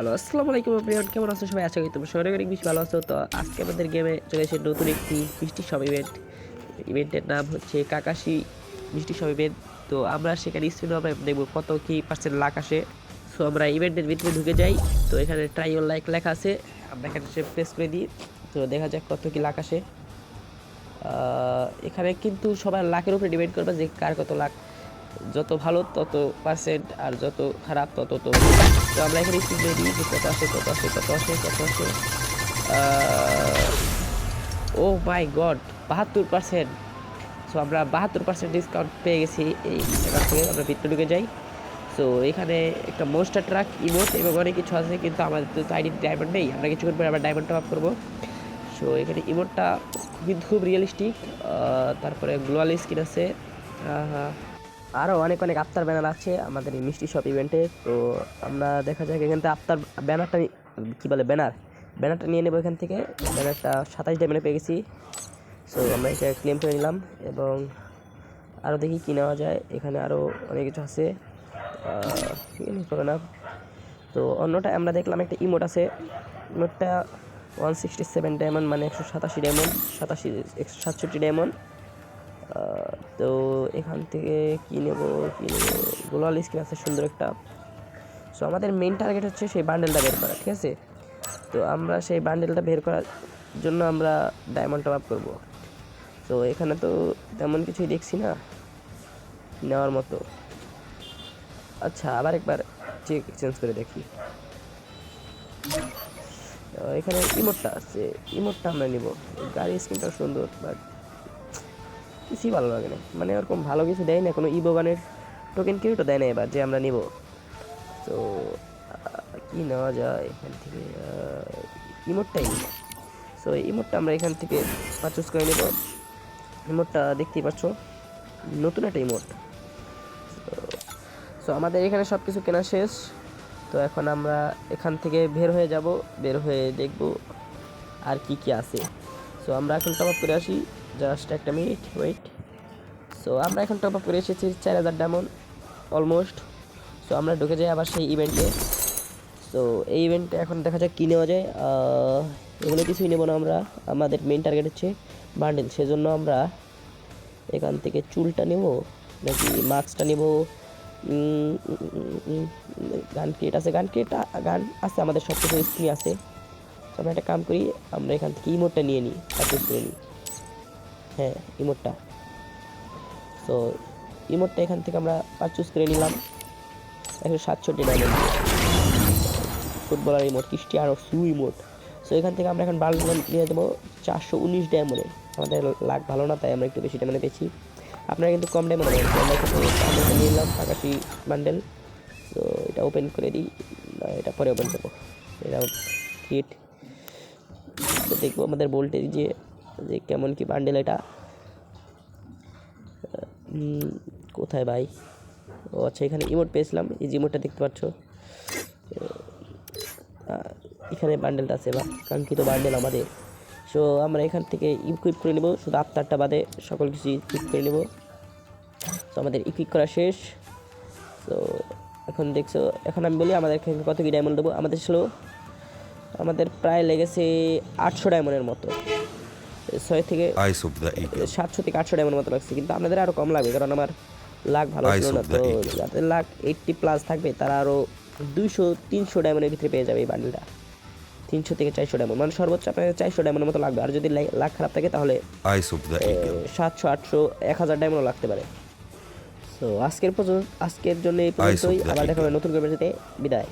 Hello আসসালামু আলাইকুম everyone কেমন আছো সবাই? আশা করি তোমরা সবাই অনেক বেশি ভালো আছো। তো আজকে আমাদের গেমে চলে এসেছে নতুন একটি মিষ্টি সব ইভেন্ট ইভেন্টের নাম হচ্ছে কাকাশি মিষ্টি সব ইভেন্ট তো আমরা সেখানে স্ক্রিনে আমরা দেখব কত কি পার্সেন্ট লাখ আসে। সো আমরা ইভেন্টের ভিতরে ঢুকে যাই। তো এখানে ট্রাই অন লাইক লেখা আছে। আমরা এখানে সে প্রেস করে দিই। তো দেখা যাক কত কি লাখ আসে। এখানে কিন্তু সবার লাখের উপরে ডিপেন্ড করবে যে কার কত লাখ। যত ভালো, তত পার্সেন্ট আর যত খারাপ, তত তো তো আমরা এখানে স্ক্রিন দিয়ে যে কত আসে কত আসে কত আসে কত আসে ও মাই গড বাহাত্তর পার্সেন্ট সো আমরা বাহাত্তর পার্সেন্ট ডিসকাউন্ট পেয়ে গেছি এই এখান থেকে। আমরা ভিতরে ঢুকে যাই। সো এখানে একটা মোস্টার ট্রাক ইমোট এবং অনেক কিছু আছে, কিন্তু আমাদের তো আইডি ডায়মন্ড নেই। আমরা কিছুক্ষণ পরে আবার ডায়মন্ড টপ করব। সো এখানে ইমোটটা কিন্তু খুব রিয়েলিস্টিক তারপরে গ্লোয়াল স্কিন আছে। আরও অনেক অনেক আফতার ব্যানার আছে আমাদের এই মিষ্টি শপ ইভেন্টে তো আমরা দেখা যাক এখান থেকে আফতার ব্যানারটা কী বলে, ব্যানার? ব্যানারটা নিয়ে নেব এখান থেকে। ব্যানারটা সাতাশ ডায়মন্ডে পেয়ে গেছি। সো আমরা এটা ক্লেম করে নিলাম এবং আরও দেখি কী নেওয়া যায়। এখানে আরও অনেক কিছু আছে। না তো অন্যটা আমরা দেখলাম একটা ইমোট আছে। ইমোটটা ওয়ান সিক্সটি সেভেন ডায়মন্ড মানে একশো সাতাশি ডায়মন্ড সাতাশি, একশো সাতষট্টি ডায়মন্ড তো এখান থেকে কী নেব কী নেব? গোলাল স্কিন আছে সুন্দর একটা। সো আমাদের মেন টার্গেট হচ্ছে সেই বান্ডেলটা বের করা, ঠিক আছে? তো আমরা সেই বান্ডেলটা বের করার জন্য আমরা ডায়মন্ড টপ আপ করব। তো এখানে তো তেমন কিছুই দেখছি না, নেওয়ার মতো। আচ্ছা আবার একবার চেক চেঞ্জ করে দেখি। এখানে ইমোটটা আছে ইমোটটা আমরা নিব। গাড়ি স্ক্রিনটা সুন্দর বাট কিছুই ভালো লাগে না। মানে ওরকম ভালো কিছু দেয় না, কোনো ইবো গানের টোকেন কেউ তো দেয় না এবার, যে আমরা নিব। তো কি নেওয়া যায় এখান থেকে? ইমোটটাই সো ইমোটটা আমরা এখান থেকে পারচেস করে নেব। ইমোটটা দেখতেই পাচ্ছ, নতুন একটা ইমোট সো আমাদের এখানে সব কিছু কেনা শেষ। তো এখন আমরা এখান থেকে বের হয়ে যাব, বের হয়ে দেখব আর কি কি আছে। সো আমরা এখন টপ করে আসি। জাস্ট একটা মিনিট ওয়েট সো আমরা এখন টপ আপ করে এসেছি চার হাজার ডায়মন্ড অলমোস্ট সো আমরা ঢুকে যাই আবার সেই ইভেন্টে সো এই ইভেন্টে এখন দেখা যাক কী নেওয়া যায়। এগুলো কিছুই নেব না আমরা। আমাদের মেন টার্গেট হচ্ছে বান্ডেল সেজন্য আমরা এখান থেকে চুলটা নেব, নাকি মাস্কটা নেব। গান ক্রিয়েট আছে, গান ক্রিয়েট, গান আছে, আমাদের সব কিছু স্ক্রিন আছে। তো আমরা একটা কাম করি, আমরা এখান থেকে ইমোটটা নিয়ে নিই পারচেস করে নিই। হ্যাঁ ইমোটটা। তো ইমোটটা এখান থেকে আমরা পারচেস করে নিলাম। একশো সাতষট্টি ডায়মন্ড ফুটবলার ইমোট, কৃষ্টি আরও সু ইমোট। সো এখান থেকে আমরা এখন বান্ডেল নিয়ে দেবো চারশো উনিশ ডায়মন্ডে আমাদের লাখ ভালো না, তাই আমরা একটু বেশি ডায়মন্ডে পেয়েছি। আপনারা কিন্তু কম ডায়মন্ডে আমরা নিলাম আকাশি বান্ডেল তো এটা ওপেন করে দিই। এটা পরে ওপেন করব। এটা হিট তো দেখব আমাদের ভোল্টেজ যে যে কেমন কি বান্ডেল এটা? কোথায় ভাই? ও আচ্ছা এখানে ইমোট পেয়েছিলাম। এই যে ইমোটটা দেখতে পাচ্ছ? এখানে বান্ডেলটা আছে বা কাঙ্ক্ষিত বান্ডেল আমাদের। সো আমরা এখান থেকে ইকুইপ করে নেব। শুধু আফতারটা বাদে সকল কিছু ইকুইপ করে নেব। তো আমাদের ইকুইপ করা শেষ। তো এখন দেখছ, এখন আমি বলি আমাদের এখানে কত কি ডায়মন্ড দেবো? আমাদের ছিল, আমাদের প্রায় লেগেছে আটশো ডায়মন্ডের মতো। ছয় থেকে. সাতশো থেকে আটশো ডায়মন্ড মতো লাগছে কিন্তু আপনাদের আরও কম লাগবে কারণ আমার লাখ ভালো ছিল না তো যাদের লাখ এইটটি প্লাস থাকবে তারা আরও দুইশো তিনশো ডায়মন্ডের ভিতরে পেয়ে যাবে এই বান্ডেলটা তিনশো থেকে চারশো ডায়মন্ড মানে সর্বোচ্চ আপনাদের চারশো ডায়মন্ডের মতো লাগবে আর যদি লাখ খারাপ থাকে তাহলে. সাতশো আটশো এক হাজার ডায়মন্ডও লাগতে পারে। তো আজকের পর্যন্ত আজকের জন্য এই পর্যন্তই আবার দেখা হবে নতুন করে বিদায়।